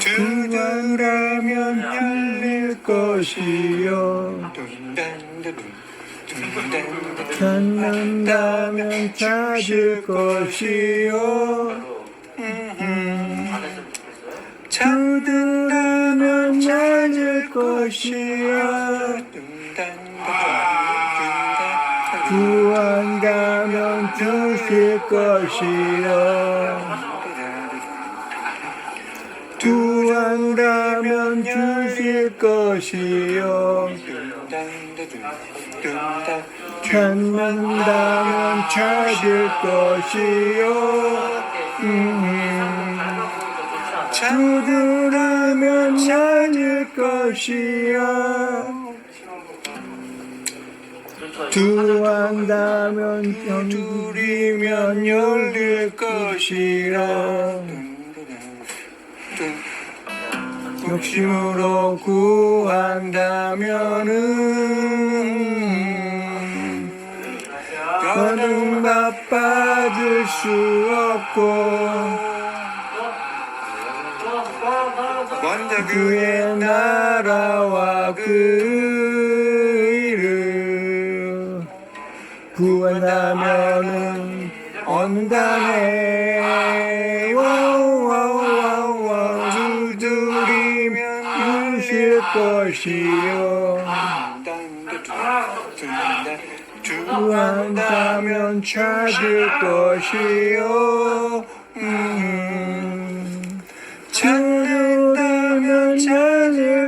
두두라면 열릴 것이요. 찾는다면 찾을 것이요. 쳐든다면 찾을 것이야. 구한다면 주실 것이야. 두한다면 주실 것이요. 찾는다면 찾을 것이요. 음. 음. 두드라면 나을 것이야. 두한다면 연둘이면 열릴 것이라. 욕심으로 구한다면은 음. 더는 바빠질 수 없고 먼저 그의 나라와 그 의를 구원하면은 온다네 와와와와 두드리면 주실 것이요. 구한다면 찾을 것이요. 음.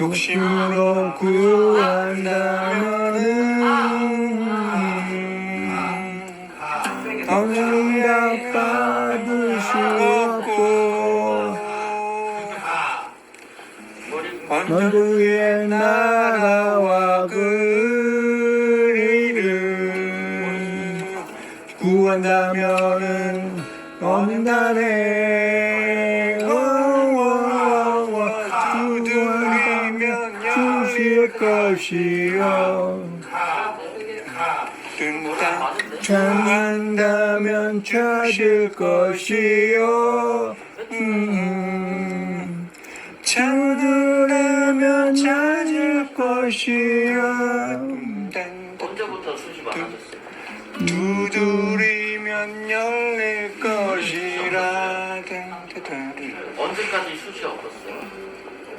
욕심으로 구한다면은 언젠가 받을 수 없고 만국의 나라와 그 이름 구한다면은 없다네 것이요. 전한다면 찾을 것이요. 음, 찾으려면 찾을 것이요. 두드리면 열릴 것이라. 언제까지 수시 없었어요?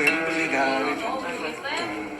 Everybody got it.